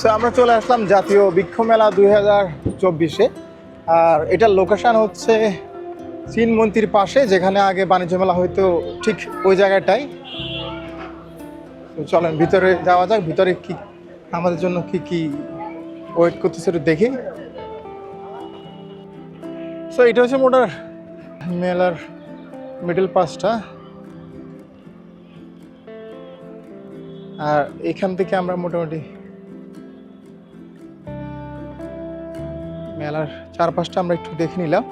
So, আমরা চলে আসলাম জাতীয় বৃক্ষ মেলা দুই হাজার চব্বিশে। আর এটার লোকেশান হচ্ছে চীন মন্ত্রীর পাশে যেখানে আগে বাণিজ্য মেলা হয়তো ঠিক ওই জায়গাটাই। চলেন ভিতরে যাওয়া যাক ভিতরে কি আমাদের জন্য কি কি ওয়েট করতেছে একটু দেখি। সো এটা হচ্ছে মোটার মেলার মিডল পাসটা আর এখান থেকে আমরা মোটামুটি মেলার চারপাশটা আমরা একটু দেখে নিলাম।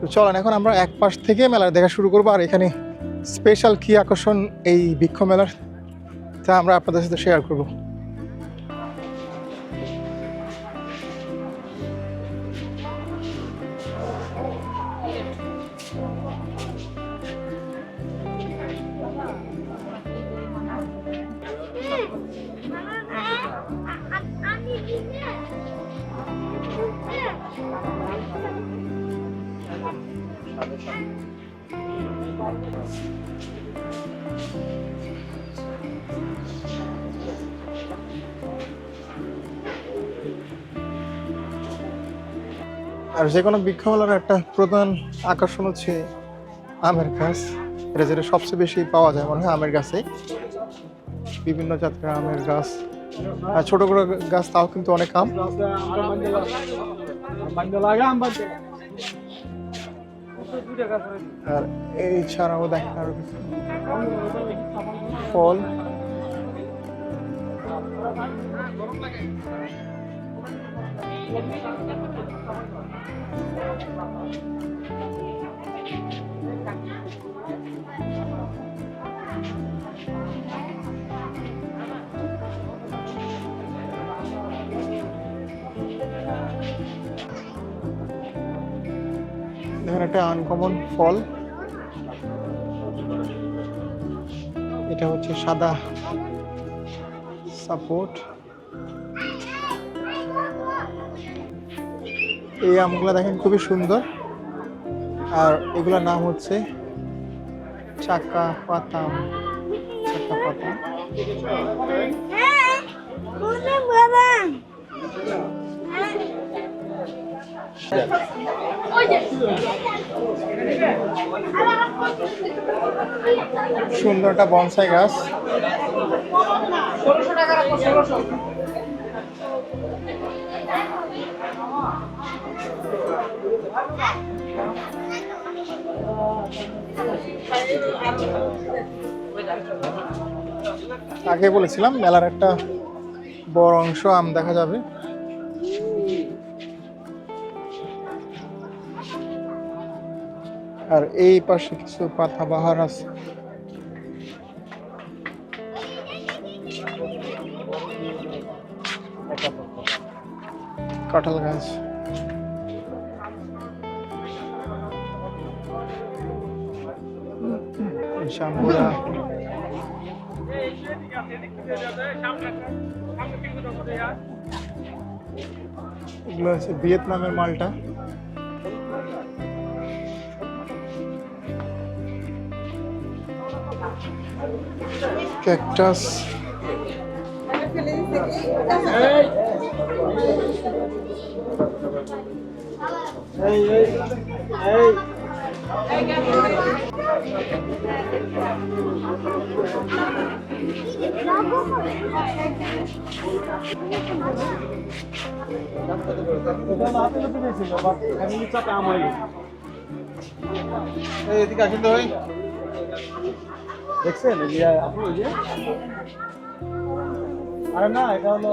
তো চলেন, এখন আমরা এক পাশ থেকে মেলার দেখা শুরু করব। আর এখানে স্পেশাল কি আকর্ষণ এই বৃক্ষ মেলার, তা আমরা আপনাদের সাথে শেয়ার করব। আর যে কোনো বৃক্ষ মেলার একটা প্রধান আকর্ষণ হচ্ছে আমের গাছ। এটা যেটা সবচেয়ে বেশি পাওয়া যায় মনে হয় আমের গাছে বিভিন্ন জাতের আমের গাছ। আর ছোট বড় গাছ তাও কিন্তু অনেক আম। আর এই ছাড়াও দেখেন আরও কিছু ফল। দেখেন একটা আনকমন ফল। এটা হচ্ছে সাদা সাপোর্ট এই আমগুলো দেখেন খুবই সুন্দর। আর এগুলোর নাম হচ্ছে চাকা পাতা চাকা পাতা। সুন্দর একটা বনসাই গাছ। আগে বলেছিলাম, মেলার একটা বড় অংশ আম দেখা যাবে। আর এই পাশে কিছু পাতা বাহার আছে। কাঁঠাল গাছ। শ্যামপুরা এগুলো হচ্ছে ভিয়েতনামের মালটা ক্যাকটাস এই এদিকে আসেন তো দেখছেন? আপনি ওই যে। আরে না এটা হলো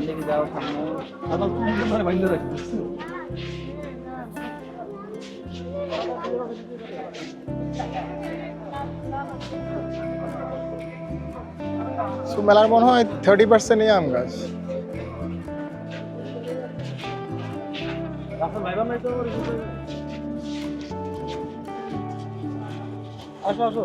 দিকে যাও সামনে। আমার কি ধরে বাইন্ধে রাখি? সো মেলার মনে হয় থার্টি পার্সেন্ট আম গাছ আসো আসো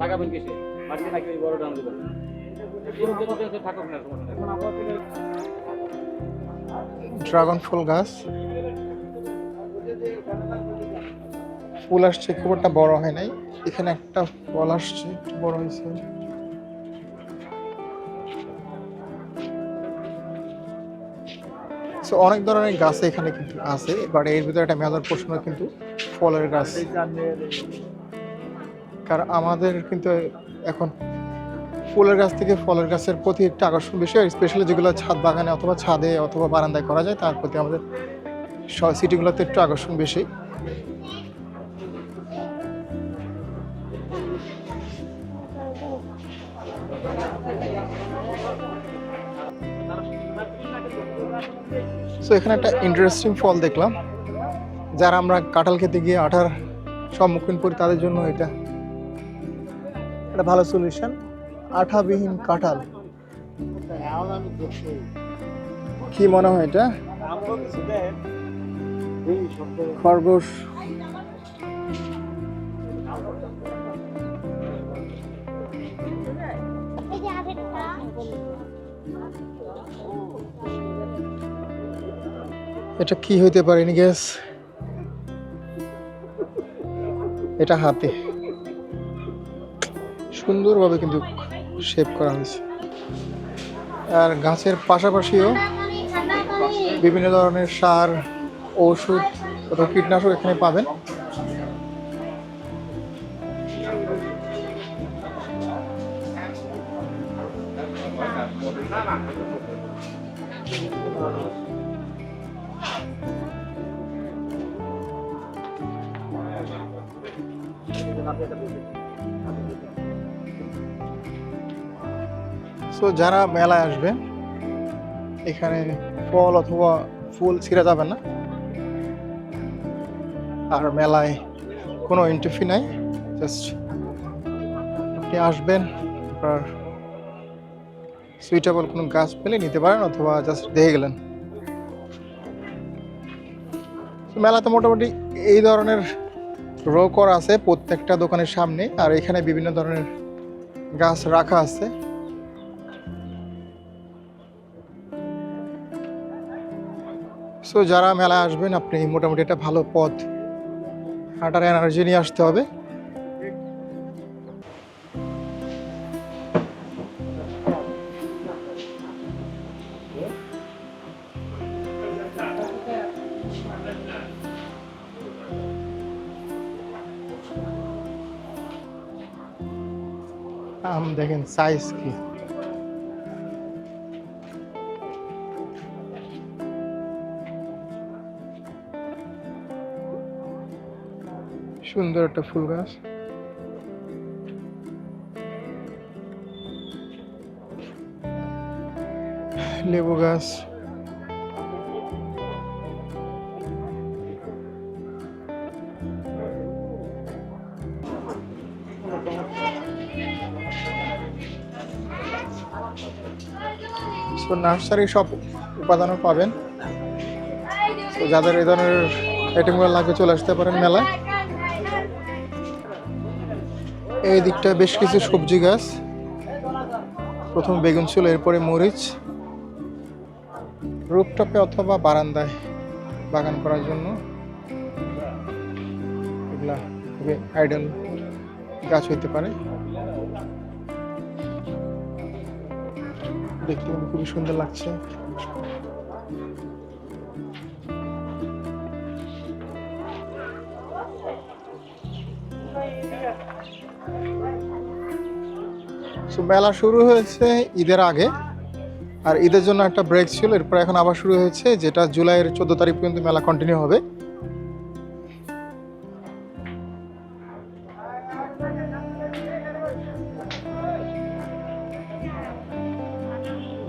লাগাবেন কিসে? মাটিতে নাকি ওই বড় ডান দেবেন। ড্রাগন ফুল গাছ। ফুল আসছে, খুব একটা বড় হয় নাই। এখানে একটা ফল আসছে বড় হয়েছে। So, অনেক ধরনের গাছ এখানে কিন্তু আছে বাট এর ভিতরে একটা মেজার প্রশ্ন কিন্তু ফলের গাছ। কারণ আমাদের কিন্তু এখন ফুলের গাছ থেকে ফলের গাছের প্রতি একটা আকর্ষণ বেশি স্পেশালি যেগুলো ছাদ বাগানে অথবা ছাদে অথবা বারান্দায় করা যায় তার প্রতি আমাদের সিটিগুলোতে একটু আকর্ষণ বেশি। সো এখানে একটা ইন্টারেস্টিং ফল দেখলাম। যারা আমরা কাঁঠাল খেতে গিয়ে আঠার সম্মুখীন করি তাদের জন্য এটা। একটা ভালো সলিউশন আঠাবিহীন কাঁঠাল। কি মনে হয় এটা? খরগোশ। এটা কি হইতে পারে নি গ্যাস এটা হাতে। সুন্দরভাবে কিন্তু শেপ করা হয়েছে। আর গাছের পাশাপাশিও বিভিন্ন ধরনের সার ওষুধ অথবা কীটনাশক এখানে পাবেন। যারা মেলায় আসবেন, এখানে ফল অথবা ফুল ছিঁড়া যাবে না। আর মেলায় কোনো এন্ট্রি নাই জাস্ট আপনি আসবেন, আপনার সুইটেবল কোনো গাছ পেলে নিতে পারেন অথবা জাস্ট দেখে গেলেন। মেলাতে মোটামুটি এই ধরনের রো করা আছে প্রত্যেকটা দোকানের সামনে, আর এখানে বিভিন্ন ধরনের গাছ রাখা আছে। সো যারা মেলায় আসবেন, আপনি মোটামুটি একটা ভালো পথ, হাঁটার এনার্জি নিয়ে আসতে হবে। দেখেন সাইজ কি? সুন্দর একটা ফুল গাছ। লেবু গাছ। নার্সারি সব উপাদানও পাবেন। তো যাদের এই ধরনের আইটেমগুলো লাগবে চলে আসতে পারেন মেলায়। এই দিকটা বেশ কিছু সবজি গাছ। প্রথম বেগুন ছিল, এরপরে মরিচ। রুপটপে অথবা বারান্দায় বাগান করার জন্য। এগুলা খুবই আইডল গাছ হইতে পারে। দেখতে খুবই সুন্দর লাগছে। মেলা শুরু হয়েছে ঈদের আগে। আর ঈদের জন্য একটা ব্রেক ছিল, এরপর এখন আবার শুরু হয়েছে, যেটা জুলাইয়ের চোদ্দ তারিখ পর্যন্ত মেলা কন্টিনিউ হবে।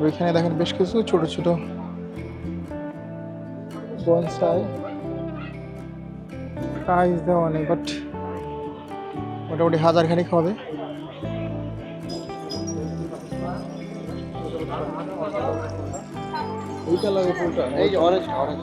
ওইখানে দেখেন বেশ কিছু ছোট ছোট প্রাইস দেওয়া নেই বাট মোটামুটি হাজার খানিক হবে। ওইটা লাগে ফুলটা এই যে অরেঞ্জ অরেঞ্জ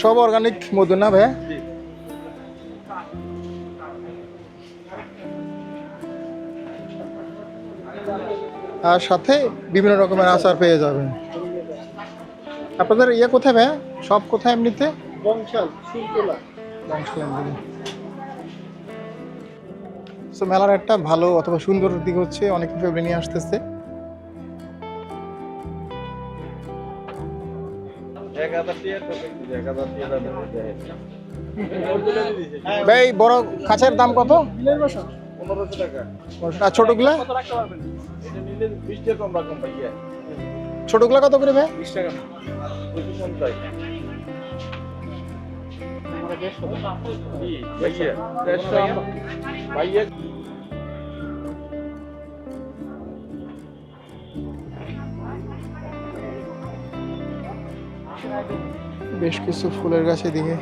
সব অর্গানিক মধু না ভাই আর সাথে বিভিন্ন রকমের আচার পেয়ে যাবেন। আপনাদের ইয়ে কোথায় ভাই সব কোথায় এমনিতে? বংশাল সো মেলার একটা ভালো অথবা সুন্দর দিক হচ্ছে অনেক ফেব্রি নিয়ে আসতেছে। এই বড় খাঁচের দাম কত? পনেরোশো টাকা আর ছোটগুলা? ছোটগুলা কত করে ভাই? বিশ টাকা বেশ কিছু ফুলের গাছ এদিকে।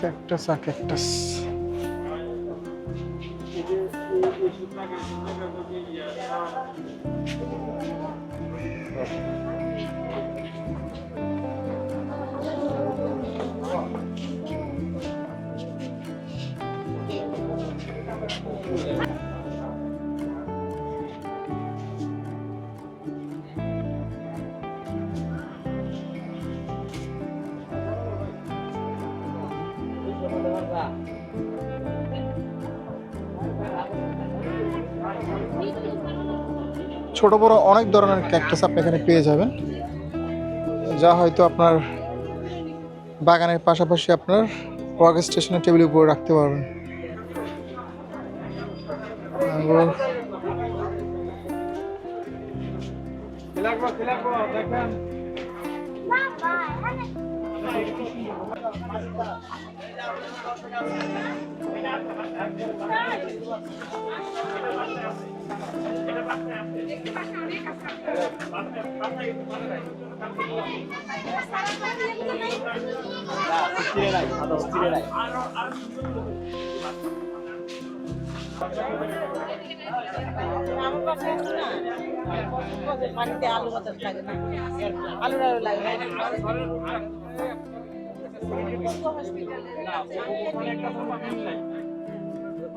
ক্যাকটাস আর ক্যাকটাস। Thank you. ছোট বড় অনেক ধরনের ক্যাকটাস আপনি এখানে পেয়ে যাবেন। যা হয়তো আপনার বাগানের পাশাপাশি আপনার ওয়ার্ক স্টেশনের টেবিলের উপরে রাখতে পারবেন। পানিতে আলু বাতাস লাগে না আলু আলু লাগে না।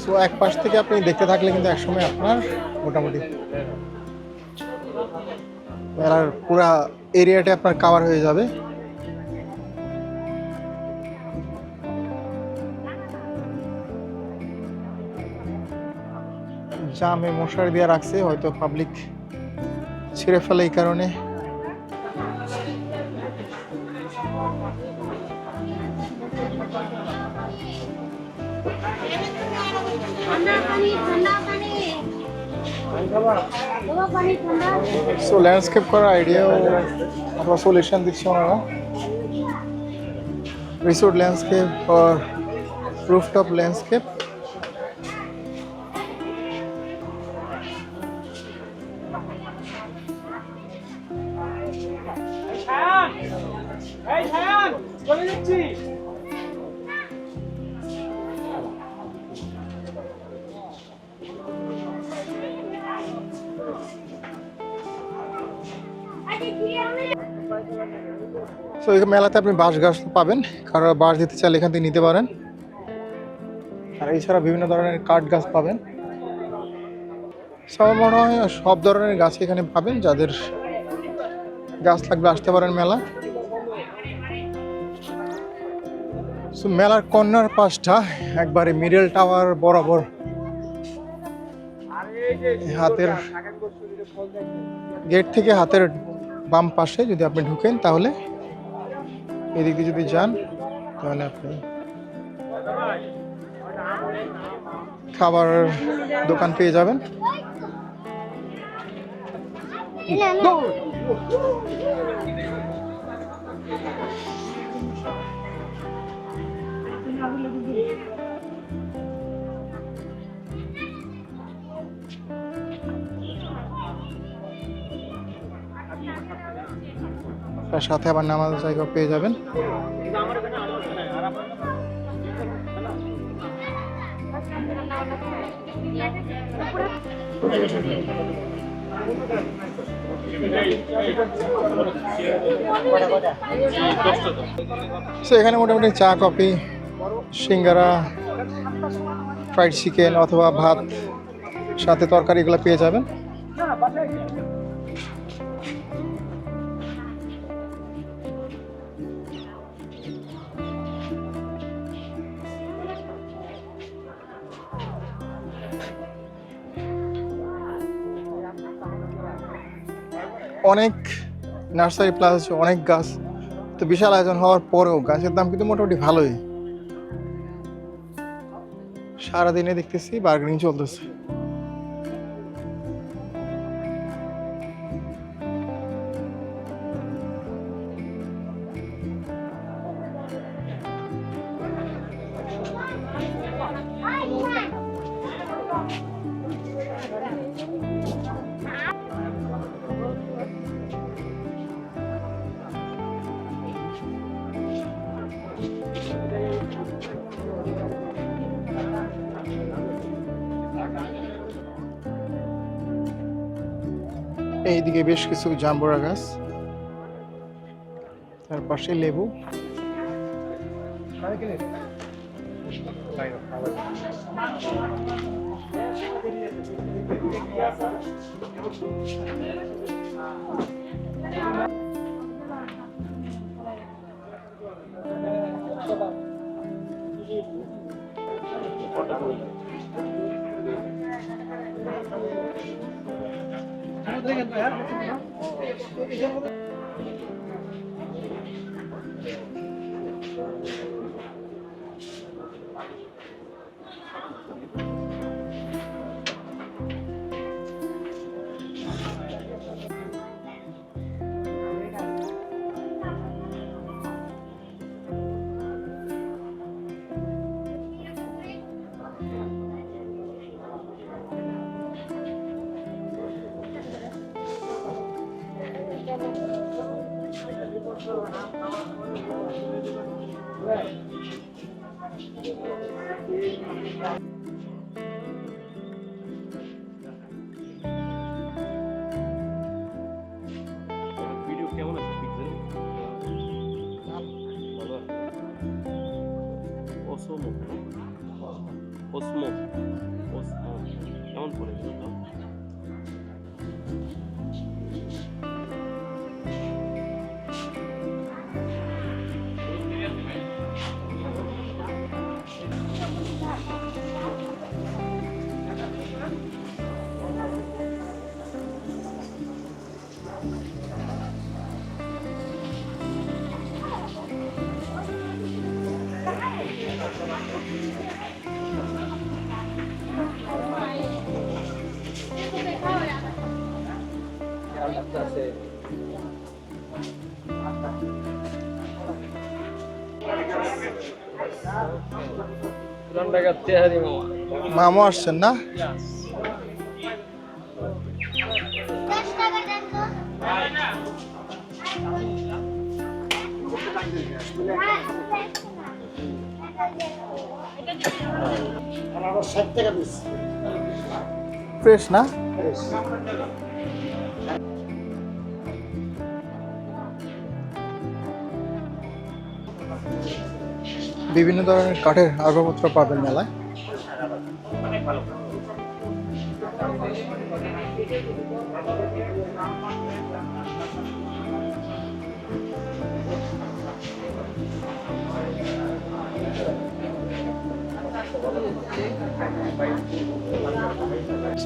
সো এক পাশ থেকে আপনি দেখতে থাকলে কিন্তু একসময় আপনার মোটামুটি পুরা এরিয়াটা আপনার কাভার হয়ে যাবে। জামে মশারি দিয়ে রাখছি, হয়তো পাবলিক ছিঁড়ে ফেলে এই কারণে। সো ল্যান্ডস্কেপ করার আইডিয়াও অথবা সলিউশন দিচ্ছে ওনারা। Resort landscape or rooftop landscape এই চলে যাচ্ছি সো এই মেলাতে আপনি বাঁশ গাছ পাবেন। কারও বাঁশ দিতে চাইলে এখান থেকে নিতে পারেন। আর এছাড়া বিভিন্ন ধরনের কাঠ গাছ পাবেন। সব মনে হয় সব ধরনের গাছ এখানে পাবেন, যাদের গাছ লাগবে, আসতে পারেন মেলা। সো মেলার কর্নার পাশটা একবারে মিডল টাওয়ার বরাবর। হাতের গেট থেকে হাতের বাম পাশে যদি আপনি ঢুকেন তাহলে এদিক যদি যান, তাহলে আপনি খাবার দোকান পেয়ে যাবেন। তার সাথে আবার নামাজ জায়গা পেয়ে যাবেন। সো এখানে মোটামুটি চা, কফি, সিঙ্গারা ফ্রাইড চিকেন অথবা ভাত সাথে তরকারি এগুলো পেয়ে যাবেন। অনেক নার্সারি প্লাস আছে, অনেক গাছ। তো বিশাল আয়োজন হওয়ার পরেও গাছের দাম কিন্তু মোটামুটি ভালোই। সারাদিনে দেখতেছি বার্গেনিং চলতেছে। এইদিকে বেশ কিছু জাম্বুরা গাছ তার পাশে লেবু Thank you. Evet. মামু। আসছেন না? ফ্রেশ না? বিভিন্ন ধরনের কাঠের আসবাবপত্র পাবেন মেলায়।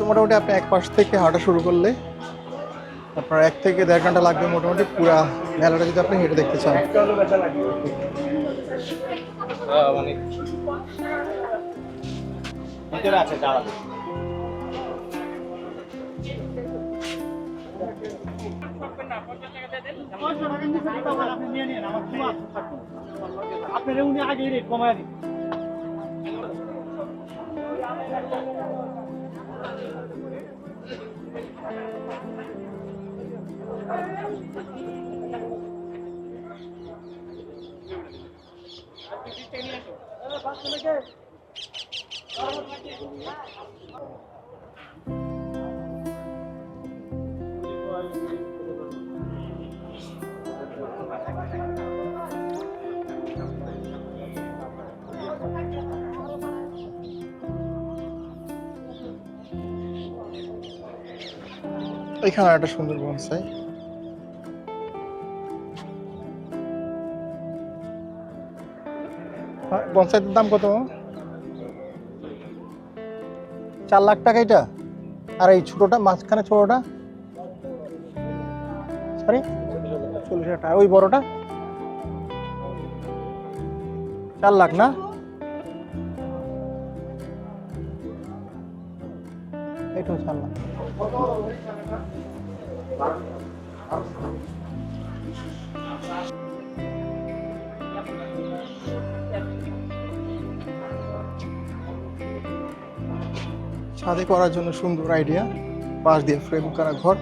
মোটামুটি আপনি এক পাশ থেকে হাঁটা শুরু করলে আপনার এক থেকে দেড় ঘণ্টা লাগবে মোটামুটি পুরা মেলাটা যদি আপনি হেঁটে দেখতে চান। মানে আছে দাঁড়া। আপনার উনি আগে রেট কমায় দিন এখানে একটা সুন্দর বনসাই। বনসাইটের দাম কত? চার লাখ টাকা এটা? আর এই ছোটটা, মাঝখানে ছোটটা? সরি চল্লিশ টাকা। ওই বড়টা? চার লাখ না? এটাও চার লাখ। ছাদে করার জন্য সুন্দর আইডিয়া পাশ দিয়ে ফ্রেম করা ঘর।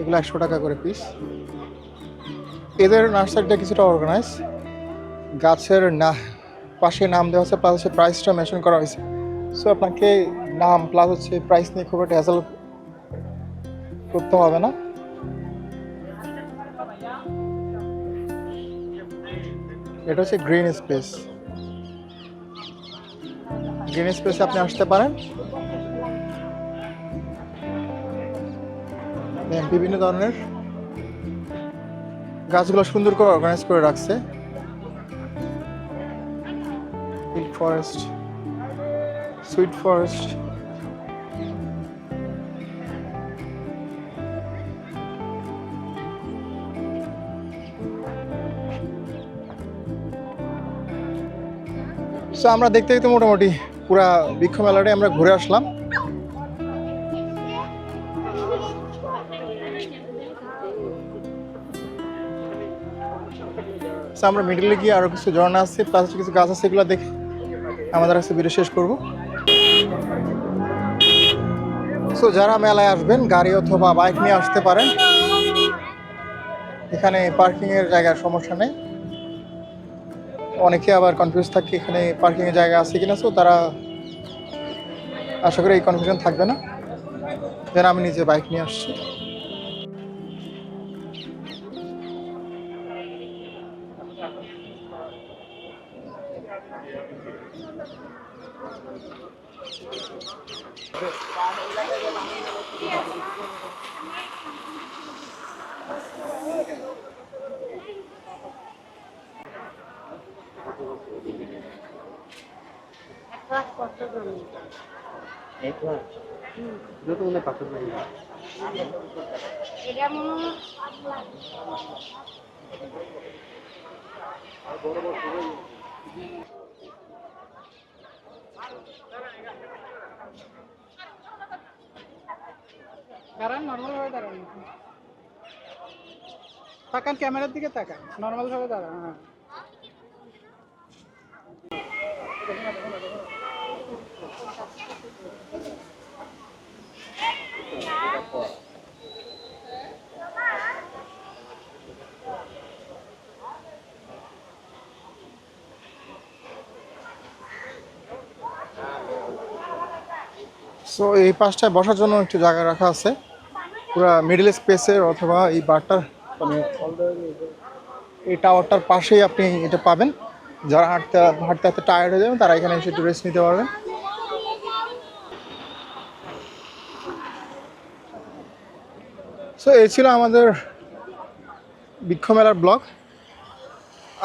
এগুলো একশো টাকা করে পিস এদের নার্সারিটা কিছুটা অর্গানাইজ গাছের না পাশে নাম দেওয়া আছে প্লাস হচ্ছে প্রাইসটা মেনশন করা হয়েছে। সো আপনাকে নাম প্লাস হচ্ছে প্রাইস নিয়ে খুব একটা হ্যাসেল করতে হবে না। এটা হচ্ছে গ্রিন স্পেস গ্রিন স্পেসে আপনি আসতে পারেন। বিভিন্ন ধরনের গাছগুলো সুন্দর করে অর্গানাইজ করে রাখছে। ফরেস্ট সুইট ফরেস্ট সো আমরা দেখতে দেখতে মোটামুটি পুরা বৃক্ষ মেলাটাই আমরা ঘুরে আসলাম। আমরা মিডলে গিয়ে আরও কিছু ঝর্ণা আছে প্লাস কিছু গাছ আছে, এগুলো দেখে আমাদের কাছে ভিডিও শেষ করব। সো যারা মেলায় আসবেন, গাড়ি অথবা বাইক নিয়ে আসতে পারেন, এখানে পার্কিংয়ের জায়গার সমস্যা নেই। অনেকে আবার কনফিউজ থাকে এখানে পার্কিংয়ের জায়গা আছে কিনা সো তারা আশা করি এই কনফিউশন থাকবে না। যেন আমি নিজে বাইক নিয়ে আসছি। এটা মনে হয় দাঁড়ান নর্মাল ভাবে দাঁড়ান। তাকান ক্যামেরার দিকে তাকান নর্মাল ভাবে দাঁড়ান হ্যাঁ। সো এই পাশটায় বসার জন্য একটু জায়গা রাখা আছে। পুরো মিডল স্পেসের অথবা এই বারটার মানে এই টাওয়ারটার পাশেই আপনি এটা পাবেন। যারা হাঁটতে হাঁটতে হাঁটতে টায়ার্ড হয়ে যাবেন, তারা এখানে এসে একটু রেস্ট নিতে পারবেন। সো এই ছিল আমাদের বৃক্ষ মেলার ব্লগ।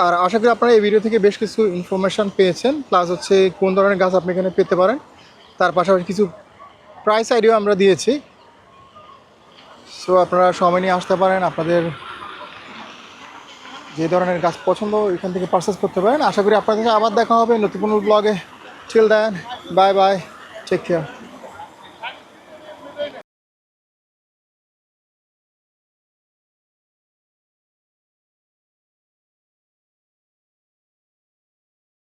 আর আশা করি আপনারা এই ভিডিও থেকে বেশ কিছু ইনফরমেশন পেয়েছেন প্লাস হচ্ছে কোন ধরনের গাছ আপনি এখানে পেতে পারেন। তার পাশাপাশি কিছু প্রাইস আইডিয়াও আমরা দিয়েছি। সো আপনারা সময় নিয়ে আসতে পারেন, আপনাদের যে ধরনের গাছ পছন্দ এখান থেকে পারচেস করতে পারেন। আশা করি আপনাদের আবার দেখা হবে নতুন কোনো ব্লগে till then bye bye take care